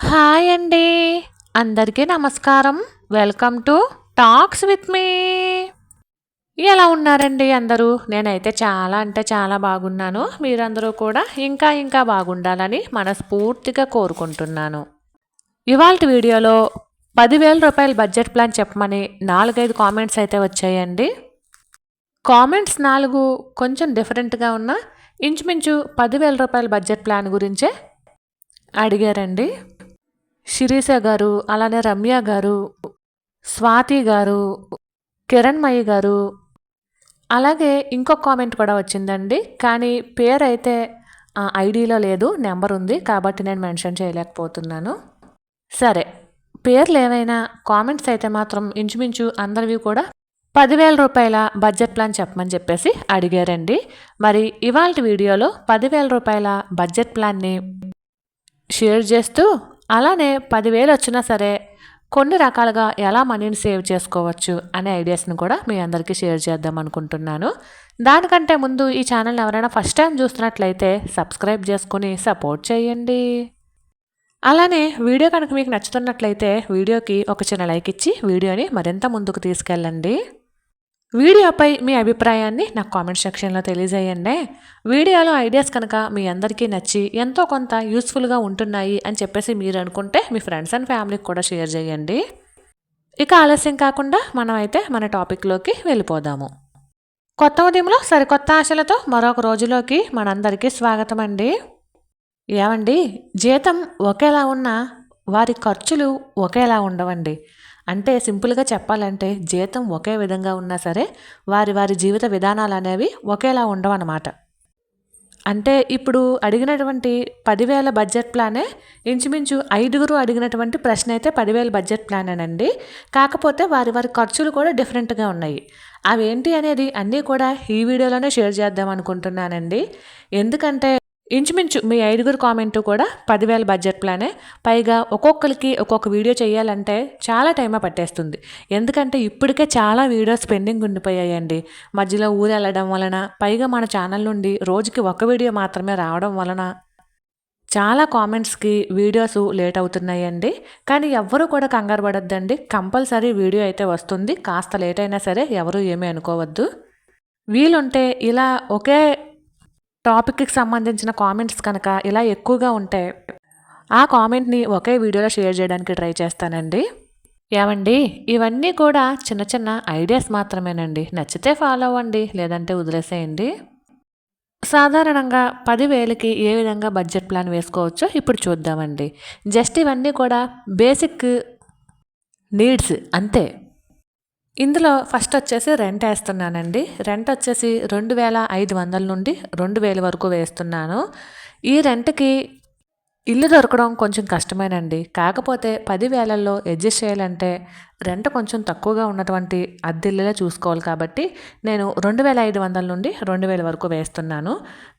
Hi అండి. అందరికీ నమస్కారం. Welcome to talks with me ఎలా ఉన్నారండి అందరూ? నేనైతే చాలా అంటే చాలా బాగున్నాను. మీరందరూ కూడా ఇంకా ఇంకా బాగుండాలని మనస్ఫూర్తిగా కోరుకుంటున్నాను. ఇవాళ వీడియోలో పదివేల రూపాయల బడ్జెట్ ప్లాన్ చెప్పమని నాలుగైదు కామెంట్స్ అయితే వచ్చాయండి. కామెంట్స్ నాలుగు కొంచెం డిఫరెంట్గా ఉన్న ఇంచుమించు పదివేల రూపాయల బడ్జెట్ ప్లాన్ గురించే అడిగారండి. శిరీష గారు అలానే రమ్య గారు స్వాతి గారు కిరణ్మయి గారు. అలాగే ఇంకొక కామెంట్ కూడా వచ్చిందండి. కానీ పేరు అయితే ఆ ఐడిలో లేదు నెంబర్ ఉంది కాబట్టి నేను మెన్షన్ చేయలేకపోతున్నాను. సరే పేర్లు ఏవైనా కామెంట్స్ అయితే మాత్రం ఇంచుమించు అందరివి కూడా పదివేల రూపాయల బడ్జెట్ ప్లాన్ చెప్పమని చెప్పేసి అడిగారండి. మరి ఇవాళ వీడియోలో పదివేల రూపాయల బడ్జెట్ ప్లాన్ని షేర్ చేస్తూ అలానే పదివేలు వచ్చినా సరే కొన్ని రకాలుగా ఎలా మనీని సేవ్ చేసుకోవచ్చు అనే ఐడియాస్ని కూడా మీ అందరికీ షేర్ చేద్దాం అనుకుంటున్నాను. దానికంటే ముందు ఈ ఛానల్ని ఎవరైనా ఫస్ట్ టైం చూస్తున్నట్లయితే సబ్స్క్రైబ్ చేసుకుని సపోర్ట్ చేయండి. అలానే వీడియో కనుక మీకు నచ్చుతున్నట్లయితే వీడియోకి ఒక చిన్న లైక్ ఇచ్చి వీడియోని మరింత ముందుకు తీసుకెళ్ళండి. వీడియోపై మీ అభిప్రాయాన్ని నాకు కామెంట్ సెక్షన్లో తెలియజేయండి. వీడియోలో ఐడియాస్ కనుక మీ అందరికీ నచ్చి ఎంతో కొంత యూస్ఫుల్గా ఉంటున్నాయి అని చెప్పేసి మీరు అనుకుంటే మీ ఫ్రెండ్స్ అండ్ ఫ్యామిలీకి కూడా షేర్ చేయండి. ఇక ఆలస్యం కాకుండా మనం అయితే మన టాపిక్లోకి వెళ్ళిపోదాము. కొత్త ఉదయంలో సరికొత్త ఆశలతో మరొక రోజులోకి మనందరికీ స్వాగతం అండి. ఏమండి? జీతం ఒకేలా ఉన్నా వారి ఖర్చులు ఒకేలా ఉండవండి. అంటే సింపుల్గా చెప్పాలంటే జీతం ఒకే విధంగా ఉన్నా సరే వారి వారి జీవిత విధానాలు అనేవి ఒకేలా ఉండవన్నమాట. అంటే ఇప్పుడు అడిగినటువంటి పదివేల బడ్జెట్ ప్లానే ఇంచుమించు ఐదుగురు అడిగినటువంటి ప్రశ్న అయితే పదివేల బడ్జెట్ ప్లానేనండి. కాకపోతే వారి వారి ఖర్చులు కూడా డిఫరెంట్గా ఉన్నాయి. అవేంటి అనేది అన్నీ కూడా ఈ వీడియోలోనే షేర్ చేద్దాం అనుకుంటున్నానండి. ఎందుకంటే ఇంచుమించు మీ ఐదుగురు కామెంటు కూడా పదివేల బడ్జెట్ ప్లానే. పైగా ఒక్కొక్కరికి ఒక్కొక్క వీడియో చేయాలంటే చాలా టైం పట్టేస్తుంది. ఎందుకంటే ఇప్పటికే చాలా వీడియోస్ పెండింగ్ ఉండిపోయాయండి. మధ్యలో ఊరు వెళ్ళడం వలన పైగా మన ఛానల్ నుండి రోజుకి ఒక వీడియో మాత్రమే రావడం వలన చాలా కామెంట్స్కి వీడియోస్ లేట్ అవుతున్నాయండి. కానీ ఎవ్వరూ కూడా కంగారు పడొద్దండి. కంపల్సరీ వీడియో అయితే వస్తుంది. కాస్త లేట్ అయినా సరే ఎవరు ఏమీ అనుకోవద్దు. వీలుంటే ఇలా ఒకే టాపిక్కి సంబంధించిన కామెంట్స్ కనుక ఇలా ఎక్కువగా ఉంటే ఆ కామెంట్ని ఒకే వీడియోలో షేర్ చేయడానికి ట్రై చేస్తానండి. ఏమండి? ఇవన్నీ కూడా చిన్న చిన్న ఐడియాస్ మాత్రమేనండి. నచ్చితే ఫాలో అవ్వండి లేదంటే వదిలేసేయండి. సాధారణంగా పదివేలకి ఏ విధంగా బడ్జెట్ ప్లాన్ వేసుకోవచ్చో ఇప్పుడు చూద్దామండి. జస్ట్ ఇవన్నీ కూడా బేసిక్ నీడ్స్ అంతే. ఇందులో ఫస్ట్ వచ్చేసి రెంట్ వేస్తున్నానండి. రెంట్ వచ్చేసి రెండు వేల ఐదు వందల నుండి రెండు వేల వరకు వేస్తున్నాను. ఈ రెంట్కి ఇల్లు దొరకడం కొంచెం కష్టమేనండి. కాకపోతే పదివేలల్లో అడ్జస్ట్ చేయాలంటే రెంట్ కొంచెం తక్కువగా ఉన్నటువంటి అద్దెల్లులే చూసుకోవాలి కాబట్టి నేను రెండు వేల ఐదు వందల నుండి రెండు వేల వరకు వేస్తున్నాను.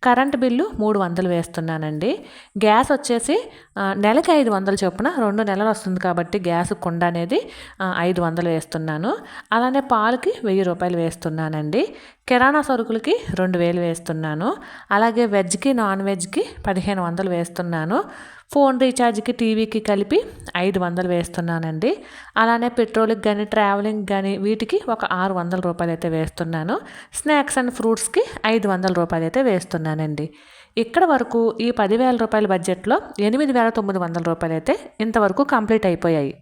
కరెంట్ బిల్లు మూడు వందలు వేస్తున్నానండి. గ్యాస్ వచ్చేసి నెలకి ఐదు వందలు చొప్పున రెండు నెలలు వస్తుంది కాబట్టి గ్యాస్ కుండ అనేది ఐదు వందలు వేస్తున్నాను. అలానే పాలకి వెయ్యి రూపాయలు వేస్తున్నానండి. కిరాణా సరుకులకి రెండు వేలు వేస్తున్నాను. అలాగే వెజ్కి నాన్ వెజ్కి పదిహేను వందలు వేస్తున్నాను. ఫోన్ రీఛార్జ్కి టీవీకి కలిపి ఐదు వందలు వేస్తున్నానండి. అలానే పెట్రోల్కి కానీ ట్రావెలింగ్ కానీ వీటికి ఒక ఆరు వందల రూపాయలు అయితే వేస్తున్నాను. స్నాక్స్ అండ్ ఫ్రూట్స్కి ఐదు వందల రూపాయలు అయితే వేస్తున్నానండి. ఇక్కడ వరకు ఈ పదివేల రూపాయల బడ్జెట్లో ఎనిమిది వేల తొమ్మిది వందల రూపాయలు అయితే ఇంతవరకు కంప్లీట్ అయిపోయాయి.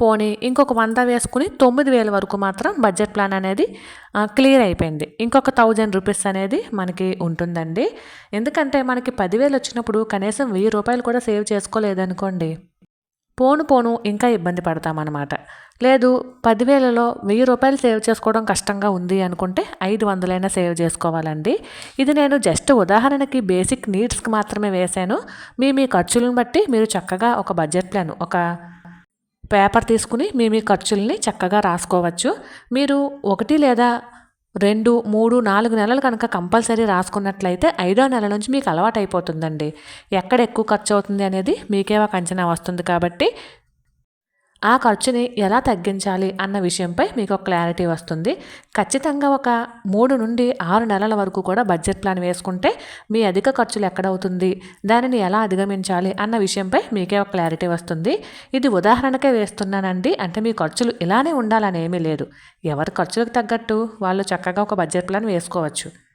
పోనీ ఇంకొక వంద వేసుకుని తొమ్మిది వేల వరకు మాత్రం బడ్జెట్ ప్లాన్ అనేది క్లియర్ అయిపోయింది. ఇంకొక థౌజండ్ రూపీస్ అనేది మనకి ఉంటుందండి. ఎందుకంటే మనకి పదివేలు వచ్చినప్పుడు కనీసం వెయ్యి రూపాయలు కూడా సేవ్ చేసుకోలేదనుకోండి. పోను పోను ఇంకా ఇబ్బంది పడతామన్నమాట. లేదు పదివేలలో వెయ్యి రూపాయలు సేవ్ చేసుకోవడం కష్టంగా ఉంది అనుకుంటే ఐదు వందలైనా సేవ్ చేసుకోవాలండి. ఇది నేను జస్ట్ ఉదాహరణకి బేసిక్ నీడ్స్కి మాత్రమే వేశాను. మీ మీ ఖర్చులను బట్టి మీరు చక్కగా ఒక బడ్జెట్ ప్లాన్ ఒక పేపర్ తీసుకుని మీ మీ ఖర్చుల్ని చక్కగా రాసుకోవచ్చు. మీరు ఒకటి లేదా రెండు మూడు నాలుగు నెలలు కనుక కంపల్సరీ రాసుకున్నట్లయితే ఐదో నెల నుంచి మీకు అలవాటు అయిపోతుందండి ఎక్కడ ఎక్కువ ఖర్చు అవుతుంది అనేది మీకే ఒక అంచనా వస్తుంది కాబట్టి ఆ ఖర్చుని ఎలా తగ్గించాలి అన్న విషయంపై మీకు ఒక క్లారిటీ వస్తుంది. ఖచ్చితంగా ఒక మూడు నుండి ఆరు నెలల వరకు కూడా బడ్జెట్ ప్లాన్ వేసుకుంటే మీ అధిక ఖర్చులు ఎక్కడవుతుంది దానిని ఎలా అధిగమించాలి అన్న విషయంపై మీకే ఒక క్లారిటీ వస్తుంది. ఇది ఉదాహరణకే వేస్తున్నానండి. అంటే మీ ఖర్చులు ఇలానే ఉండాలని ఏమీ లేదు. ఎవరి ఖర్చులకు తగ్గట్టు వాళ్ళు చక్కగా ఒక బడ్జెట్ ప్లాన్ వేసుకోవచ్చు.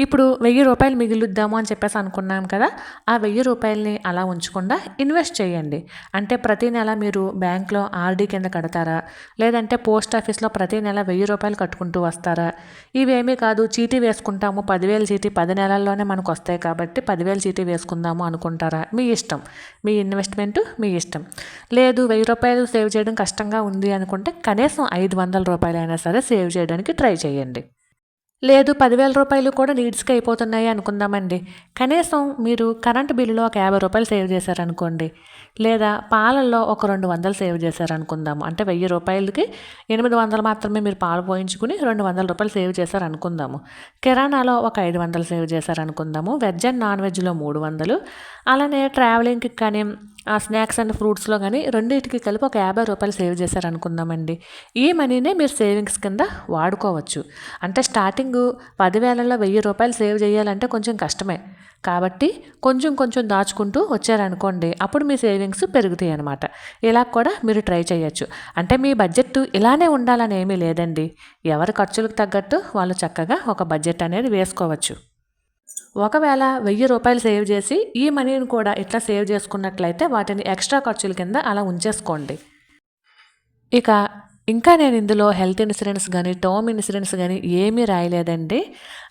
ఇప్పుడు వెయ్యి రూపాయలు మిగులుద్దాము అని చెప్పేసి అనుకున్నాం కదా ఆ వెయ్యి రూపాయలని అలా ఉంచకుండా ఇన్వెస్ట్ చేయండి. అంటే ప్రతి నెల మీరు బ్యాంక్లో ఆర్డీ కింద కడతారా? లేదంటే పోస్ట్ ఆఫీస్లో ప్రతి నెల వెయ్యి రూపాయలు కట్టుకుంటూ వస్తారా? ఇవేమీ కాదు చీటీ వేసుకుంటాము. పదివేల చీటీ పది నెలల్లోనే మనకు వస్తాయి కాబట్టి పదివేలు చీటీ వేసుకుందాము అనుకుంటారా? మీ ఇష్టం. మీ ఇన్వెస్ట్మెంట్ మీ ఇష్టం. లేదు వెయ్యి రూపాయలు సేవ్ చేయడం కష్టంగా ఉంది అనుకుంటే కనీసం ఐదు వందల రూపాయలైనా సరే సేవ్ చేయడానికి ట్రై చేయండి. లేదు పదివేల రూపాయలు కూడా నీడ్స్కి అయిపోతున్నాయి అనుకుందామండి. కనీసం మీరు కరెంటు బిల్లులో ఒక యాభై రూపాయలు సేవ్ చేశారనుకోండి. లేదా పాలల్లో ఒక రెండు వందలు సేవ్ చేశారనుకుందాము అంటే వెయ్యి రూపాయలకి ఎనిమిది వందలు మాత్రమే మీరు పాలు పోయించుకుని రెండు వందల రూపాయలు సేవ్ చేశారనుకుందాము. కిరాణాలో ఒక ఐదు వందలు సేవ్ చేశారనుకుందాము. వెజ్ అండ్ నాన్ వెజ్లో మూడు వందలు. అలానే ట్రావెలింగ్కి కానీ ఆ స్నాక్స్ అండ్ ఫ్రూట్స్లో కానీ రెండింటికి కలిపి ఒక యాభై రూపాయలు సేవ్ చేశారనుకుందామండి. ఈ మనీనే మీరు సేవింగ్స్ కింద వాడుకోవచ్చు. అంటే స్టార్టింగ్ పదివేలలో వెయ్యి రూపాయలు సేవ్ చేయాలంటే కొంచెం కష్టమే. కాబట్టి కొంచెం కొంచెం దాచుకుంటూ వచ్చారనుకోండి అప్పుడు మీ సేవింగ్స్ పెరుగుతాయి అనమాట ఇలా కూడా మీరు ట్రై చేయొచ్చు. అంటే మీ బడ్జెట్ ఇలానే ఉండాలని ఏమీ లేదండి. ఎవరి ఖర్చులకు తగ్గట్టు వాళ్ళు చక్కగా ఒక బడ్జెట్ అనేది వేసుకోవచ్చు. ఒకవేళ వెయ్యి రూపాయలు సేవ్ చేసి ఈ మనీని కూడా ఇట్లా సేవ్ చేసుకున్నట్లయితే వాటిని ఎక్స్ట్రా ఖర్చుల కింద అలా ఉంచేసుకోండి. ఇక ఇంకా నేను ఇందులో హెల్త్ ఇన్సూరెన్స్ కానీ టర్మ్ ఇన్సూరెన్స్ కానీ ఏమీ రాయలేదండి.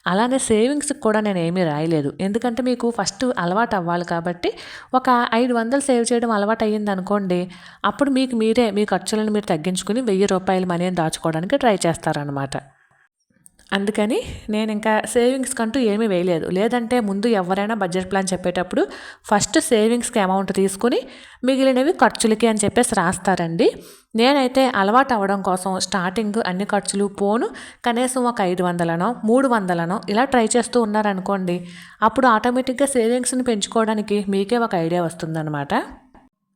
అలానే సేవింగ్స్కి కూడా నేను ఏమీ రాయలేదు. ఎందుకంటే మీకు ఫస్ట్ అలవాటు అవ్వాలి కాబట్టి ఒక ఐదు వందలు సేవ్ చేయడం అలవాటు అయ్యింది అనుకోండి అప్పుడు మీకు మీరే మీ ఖర్చులను మీరు తగ్గించుకుని వెయ్యి రూపాయల మనీని దాచుకోవడానికి ట్రై చేస్తారనమాట అందుకని నేను ఇంకా సేవింగ్స్ కంటూ ఏమీ వేయలేదు. లేదంటే ముందు ఎవరైనా బడ్జెట్ ప్లాన్ చెప్పేటప్పుడు ఫస్ట్ సేవింగ్స్కి అమౌంట్ తీసుకుని మిగిలినవి ఖర్చులకి అని చెప్పేసి రాస్తారండి. నేనైతే అలవాటు అవ్వడం కోసం స్టార్టింగ్ అన్ని ఖర్చులు పోను కనీసం ఒక ఐదు వందలనో మూడు వందలనో ఇలా ట్రై చేస్తూ ఉన్నారనుకోండి అప్పుడు ఆటోమేటిక్గా సేవింగ్స్ని పెంచుకోవడానికి మీకే ఒక ఐడియా వస్తుందన్నమాట.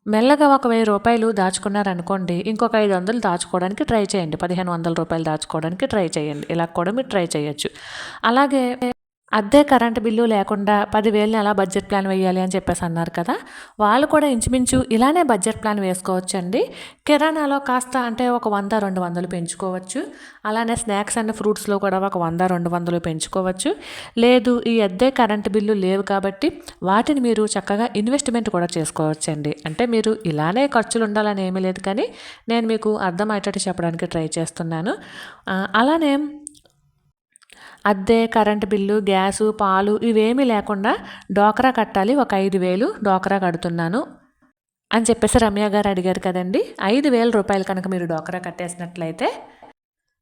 మెల్లగా ఒక వెయ్యి రూపాయలు దాచుకున్నారనుకోండి ఇంకొక ఐదు వందలు దాచుకోవడానికి ట్రై చేయండి. పదిహేను వందల రూపాయలు దాచుకోవడానికి ట్రై చేయండి. ఇలా కూడా మీరు ట్రై చేయొచ్చు. అలాగే అద్దె కరెంటు బిల్లు లేకుండా పదివేలని అలా బడ్జెట్ ప్లాన్ వేయాలి అని చెప్పేసి అన్నారు కదా. వాళ్ళు కూడా ఇంచుమించు ఇలానే బడ్జెట్ ప్లాన్ వేసుకోవచ్చండి. కిరాణాలో కాస్త అంటే ఒక వంద రెండు వందలు పెంచుకోవచ్చు. అలానే స్నాక్స్ అండ్ ఫ్రూట్స్లో కూడా ఒక వంద రెండు వందలు పెంచుకోవచ్చు. లేదు ఈ అద్దె కరెంటు బిల్లు లేవు కాబట్టి వాటిని మీరు చక్కగా ఇన్వెస్ట్మెంట్ కూడా చేసుకోవచ్చండి. అంటే మీరు ఇలానే ఖర్చులు ఉండాలని ఏమీ లేదు కానీ నేను మీకు అర్థమయ్యేటట్టు చెప్పడానికి ట్రై చేస్తున్నాను. అలానే అద్దె కరెంటు బిల్లు గ్యాసు పాలు ఇవేమీ లేకుండా డోకరా కట్టాలి. ఒక ఐదు వేలు డోకరా కడుతున్నాను అని చెప్పేసి రమ్య గారు అడిగారు కదండి. ఐదు వేల రూపాయలు కనుక మీరు డోకరా కట్టేసినట్లయితే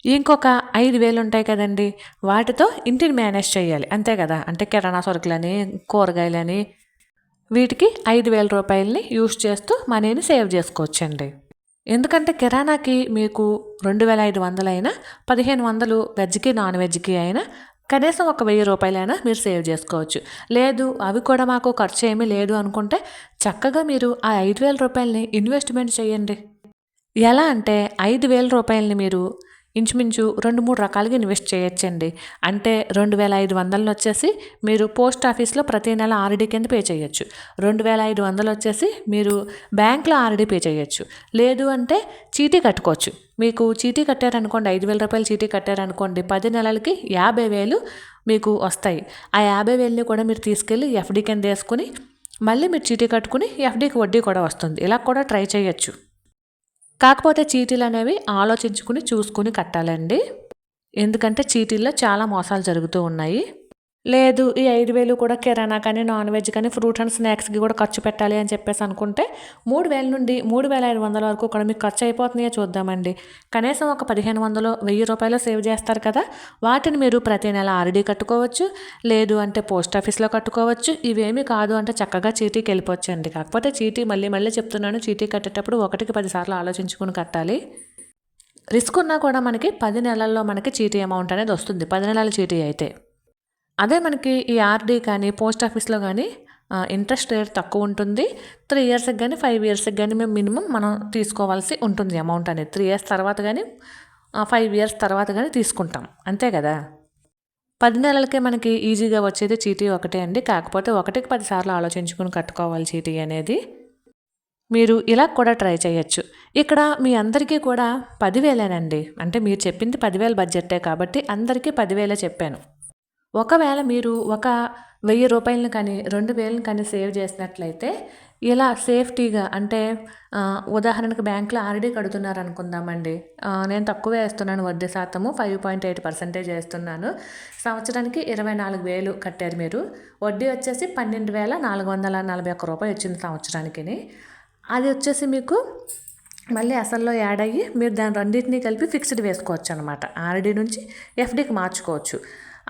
ఇంకొక ఐదు వేలు ఉంటాయి కదండి. వాటితో ఇంటిని మేనేజ్ చేయాలి. అంతే కదా? అంటే కిరాణా సరుకులని కూరగాయలని వీటికి ఐదు వేల రూపాయలని యూస్ చేస్తూ మనీని సేవ్ చేసుకోవచ్చండి. ఎందుకంటే కిరాణాకి మీకు రెండు వేల ఐదు వందలైనా పదిహేను వందలు వెజ్కి నాన్ వెజ్కి అయినా కనీసం ఒక వెయ్యి రూపాయలైనా మీరు సేవ్ చేసుకోవచ్చు. లేదు అవి కూడా మాకు ఖర్చు ఏమీ లేదు అనుకుంటే చక్కగా మీరు ఆ ఐదు వేల రూపాయలని ఇన్వెస్ట్మెంట్ చేయండి. ఎలా అంటే ఐదు వేల రూపాయలని మీరు ఇంచుమించు రెండు మూడు రకాలుగా ఇన్వెస్ట్ చేయొచ్చండి. అంటే రెండు వేల ఐదు వందలను వచ్చేసి మీరు పోస్ట్ ఆఫీస్లో ప్రతి నెల ఆర్డీ కింద పే చేయొచ్చు. రెండు వేల ఐదు వందలు వచ్చేసి మీరు బ్యాంక్లో ఆర్డీ పే చేయొచ్చు. లేదు అంటే చీటీ కట్టుకోవచ్చు. మీకు చీటీ కట్టారనుకోండి ఐదు వేల రూపాయలు చీటీ కట్టారనుకోండి పది నెలలకి యాభై వేలు మీకు వస్తాయి. ఆ యాభై వేలని కూడా మీరు తీసుకెళ్ళి ఎఫ్డీ కింద వేసుకుని మళ్ళీ మీరు చీటీ కట్టుకుని ఎఫ్డీకి వడ్డీ కూడా వస్తుంది. ఇలా కూడా ట్రై చేయొచ్చు. కాకపోతే చీటీలు అనేవి ఆలోచించుకుని చూసుకుని కట్టాలండి. ఎందుకంటే చీటీల్లో చాలా మోసాలు జరుగుతూ ఉన్నాయి. లేదు ఈ ఐదు వేలు కూడా కిరాణా కానీ నాన్ వెజ్ కానీ ఫ్రూట్ అండ్ స్నాక్స్కి కూడా ఖర్చు పెట్టాలి అని చెప్పేసి అనుకుంటే మూడు వేల నుండి మూడు వేల ఐదు వందల వరకు కూడా మీకు ఖర్చు అయిపోతున్నాయో చూద్దామండి. కనీసం ఒక పదిహేను వందలు వెయ్యి రూపాయలు సేవ్ చేస్తారు కదా. వాటిని మీరు ప్రతి నెల ఆర్డీ కట్టుకోవచ్చు లేదు అంటే పోస్ట్ ఆఫీస్లో కట్టుకోవచ్చు. ఇవేమీ కాదు అంటే చక్కగా చీటీకి వెళ్ళిపోవచ్చండి. కాకపోతే చీటీ మళ్ళీ మళ్ళీ చెప్తున్నాను చీటీ కట్టేటప్పుడు ఒకటికి పదిసార్లు ఆలోచించుకుని కట్టాలి. రిస్క్ ఉన్నా కూడా మనకి పది నెలల్లో మనకి చీటీ అమౌంట్ అనేది వస్తుంది. పది నెలల చీటీ అయితే. అదే మనకి ఈ ఆర్డీ కానీ పోస్ట్ ఆఫీస్లో కానీ ఇంట్రెస్ట్ రేట్ తక్కువ ఉంటుంది. త్రీ ఇయర్స్కి కానీ ఫైవ్ ఇయర్స్కి కానీ మేము మినిమం మనం తీసుకోవాల్సి ఉంటుంది అమౌంట్ అనేది. త్రీ ఇయర్స్ తర్వాత కానీ ఫైవ్ ఇయర్స్ తర్వాత కానీ తీసుకుంటాం. అంతే కదా? పది నెలలకే మనకి ఈజీగా వచ్చేది చీటీ ఒకటే అండి. కాకపోతే ఒకటికి పదిసార్లు ఆలోచించుకుని కట్టుకోవాలి చీటీ అనేది. మీరు ఇలా కూడా ట్రై చేయొచ్చు. ఇక్కడ మీ అందరికీ కూడా పదివేలేనండి. అంటే మీరు చెప్పింది పదివేల బడ్జెట్టే కాబట్టి అందరికీ పదివేలే చెప్పాను. ఒకవేళ మీరు ఒక వెయ్యి రూపాయలను కానీ రెండు వేలను కానీ సేవ్ చేసినట్లయితే ఇలా సేఫ్టీగా అంటే ఉదాహరణకు బ్యాంకులో ఆర్డీ కడుతున్నారు అనుకుందామండి నేను తక్కువ వేస్తున్నాను వడ్డీ శాతము ఫైవ్ పాయింట్ ఎయిట్ పర్సెంటేజ్ వేస్తున్నాను. సంవత్సరానికి ఇరవై నాలుగు వేలు కట్టారు మీరు. వడ్డీ వచ్చేసి పన్నెండు వేల నాలుగు వందల నలభై ఒక్క రూపాయలు వచ్చింది సంవత్సరానికి అది వచ్చేసి మీకు మళ్ళీ అసల్లో యాడ్ అయ్యి మీరు దాని రెండింటినీ కలిపి ఫిక్స్డ్ వేసుకోవచ్చు అనమాట ఆర్డీ నుంచి ఎఫ్డీకి మార్చుకోవచ్చు.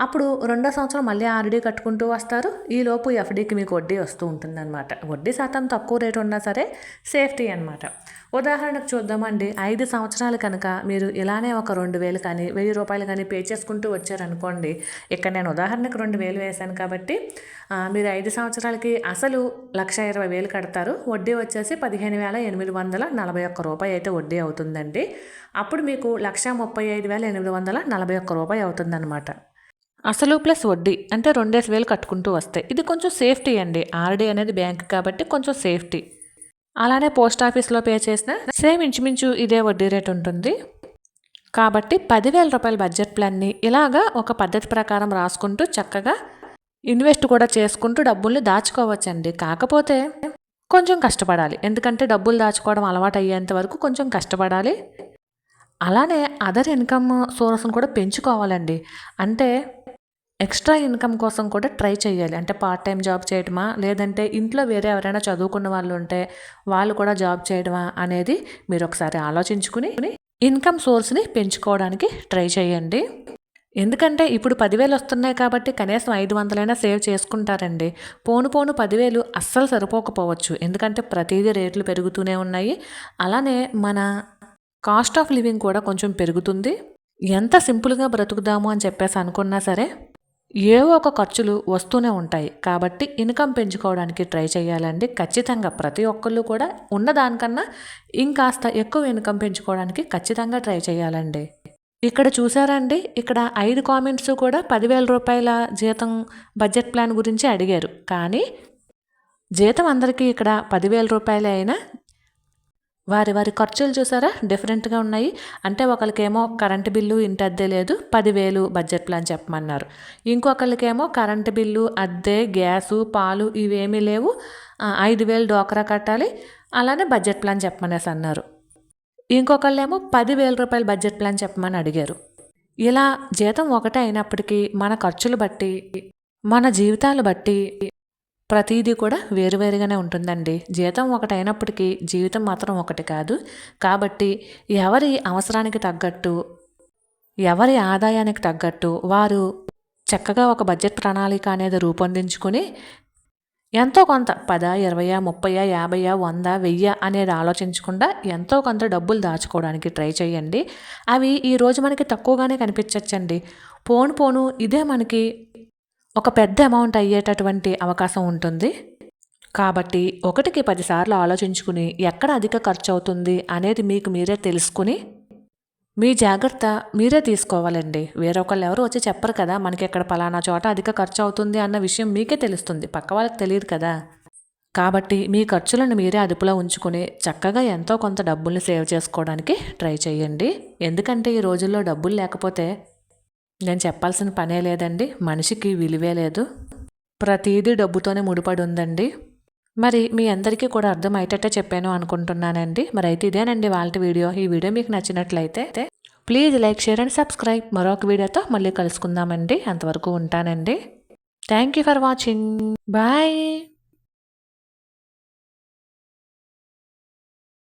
అప్పుడు రెండో సంవత్సరం మళ్ళీ ఆర్డీ కట్టుకుంటూ వస్తారు. ఈలోపు ఎఫ్డీకి మీకు వడ్డీ వస్తూ ఉంటుందన్నమాట. వడ్డీ శాతం తక్కువ రేటు ఉన్నా సరే సేఫ్టీ అనమాట ఉదాహరణకు చూద్దామండి. ఐదు సంవత్సరాలు కనుక మీరు ఇలానే ఒక రెండు వేలు కానీ వెయ్యి రూపాయలు కానీ పే చేసుకుంటూ వచ్చారనుకోండి. ఇక్కడ నేను ఉదాహరణకు రెండు వేలు వేశాను కాబట్టి మీరు ఐదు సంవత్సరాలకి అసలు లక్ష ఇరవై వేలు కడతారు. వడ్డీ వచ్చేసి పదిహేను వేల ఎనిమిది వందల నలభై ఒక్క రూపాయి అయితే వడ్డీ అవుతుందండి. అప్పుడు మీకు లక్ష ముప్పై ఐదు వేల ఎనిమిది వందల నలభై ఒక్క రూపాయి అవుతుందన్నమాట. అసలు ప్లస్ వడ్డీ అంటే రెండేసి వేలు కట్టుకుంటూ వస్తాయి ఇది కొంచెం సేఫ్టీ అండి. ఆర్డీ అనేది బ్యాంక్ కాబట్టి కొంచెం సేఫ్టీ. అలానే పోస్ట్ ఆఫీస్లో పే చేసిన సేమ్ ఇంచుమించు ఇదే వడ్డీ రేట్ ఉంటుంది. కాబట్టి పదివేల రూపాయల బడ్జెట్ ప్లాన్ని ఇలాగా ఒక పద్ధతి ప్రకారం రాసుకుంటూ చక్కగా ఇన్వెస్ట్ కూడా చేసుకుంటూ డబ్బుల్ని దాచుకోవచ్చండి. కాకపోతే కొంచెం కష్టపడాలి. ఎందుకంటే డబ్బులు దాచుకోవడం అలవాటు అయ్యేంత వరకు కొంచెం కష్టపడాలి. అలానే అదర్ ఇన్కమ్ సోర్స్ని కూడా పెంచుకోవాలండి. అంటే ఎక్స్ట్రా ఇన్కమ్ కోసం కూడా ట్రై చేయాలి. అంటే పార్ట్ టైం జాబ్ చేయడమా లేదంటే ఇంట్లో వేరే ఎవరైనా చదువుకున్న వాళ్ళు ఉంటే వాళ్ళు కూడా జాబ్ చేయడమా అనేది మీరు ఒకసారి ఆలోచించుకుని ఇన్కమ్ సోర్స్ని పెంచుకోవడానికి ట్రై చేయండి. ఎందుకంటే ఇప్పుడు పదివేలు వస్తున్నాయి కాబట్టి కనీసం ఐదు వందలైనా సేవ్ చేసుకుంటారండి. పోను పోను పదివేలు అస్సలు సరిపోకపోవచ్చు. ఎందుకంటే ప్రతిదీ రేట్లు పెరుగుతూనే ఉన్నాయి. అలానే మన కాస్ట్ ఆఫ్ లివింగ్ కూడా కొంచెం పెరుగుతుంది. ఎంత సింపుల్గా బ్రతుకుదాము అని చెప్పేసి అనుకున్నా సరే ఏవో ఒక ఖర్చులు వస్తూనే ఉంటాయి. కాబట్టి ఇన్కమ్ పెంచుకోవడానికి ట్రై చేయాలండి. ఖచ్చితంగా ప్రతి ఒక్కళ్ళు కూడా ఉన్నదానికన్నా ఇంకాస్త ఎక్కువ ఇన్కమ్ పెంచుకోవడానికి ఖచ్చితంగా ట్రై చేయాలండి. ఇక్కడ చూసారండి? ఇక్కడ ఐదు కామెంట్స్ కూడా పదివేల రూపాయల జీతం బడ్జెట్ ప్లాన్ గురించి అడిగారు. కానీ జీతం అందరికీ ఇక్కడ పదివేల రూపాయలే అయినా వారి వారి ఖర్చులు చూసారా? డిఫరెంట్గా ఉన్నాయి. అంటే ఒకరికేమో కరెంటు బిల్లు ఇంటి అద్దె లేదు పదివేలు బడ్జెట్ ప్లాన్ చెప్పమన్నారు. ఇంకొకరికేమో కరెంటు బిల్లు అద్దె గ్యాసు పాలు ఇవేమీ లేవు. ఐదు వేలు డోకరా కట్టాలి. అలానే బడ్జెట్ ప్లాన్ చెప్పమనేసి అన్నారు. ఇంకొకళ్ళేమో పదివేల రూపాయల బడ్జెట్ ప్లాన్ చెప్పమని అడిగారు. ఇలా జీతం ఒకటే అయినప్పటికీ మన ఖర్చులు బట్టి మన జీవితాలు బట్టి ప్రతిదీ కూడా వేరువేరుగానే ఉంటుందండి. జీతం ఒకటైనప్పటికీ జీవితం మాత్రం ఒకటి కాదు. కాబట్టి ఎవరి అవసరానికి తగ్గట్టు ఎవరి ఆదాయానికి తగ్గట్టు వారు చక్కగా ఒక బడ్జెట్ ప్రణాళిక అనేది రూపొందించుకుని ఎంతో కొంత పద ఇరవయా ముప్పయా యాభైయా వంద వెయ్య అనేది ఆలోచించకుండా ఎంతో కొంత డబ్బులు దాచుకోవడానికి ట్రై చేయండి. అవి ఈరోజు మనకి తక్కువగానే కనిపించచ్చండి. పోను పోను ఇదే మనకి ఒక పెద్ద అమౌంట్ అయ్యేటటువంటి అవకాశం ఉంటుంది. కాబట్టి ఒకటికి పదిసార్లు ఆలోచించుకుని ఎక్కడ అధిక ఖర్చు అవుతుంది అనేది మీకు మీరే తెలుసుకుని మీ జాగ్రత్త మీరే తీసుకోవాలండి. వేరొకళ్ళు ఎవరు వచ్చి చెప్పరు కదా మనకి ఇక్కడ పలానా చోట అధిక ఖర్చు అవుతుంది అన్న విషయం మీకే తెలుస్తుంది. పక్క వాళ్ళకి తెలియదు కదా. కాబట్టి మీ ఖర్చులను మీరే అదుపులో ఉంచుకుని చక్కగా ఎంతో కొంత డబ్బుల్ని సేవ్ చేసుకోవడానికి ట్రై చేయండి. ఎందుకంటే ఈ రోజుల్లో డబ్బులు లేకపోతే నేను చెప్పాల్సిన పనే లేదండి. మనిషికి విలువే లేదు. ప్రతీదీ డబ్బుతోనే ముడిపడి ఉందండి మరి మీ అందరికీ కూడా అర్థమయ్యేటట్టే చెప్పాను అనుకుంటున్నానండి. మరి అయితే ఇదేనండి వాళ్ళ వీడియో. ఈ వీడియో మీకు నచ్చినట్లయితే please like share and subscribe. మరొక వీడియోతో మళ్ళీ కలుసుకుందామండి. అంతవరకు ఉంటానండి. Thank you for watching. Bye.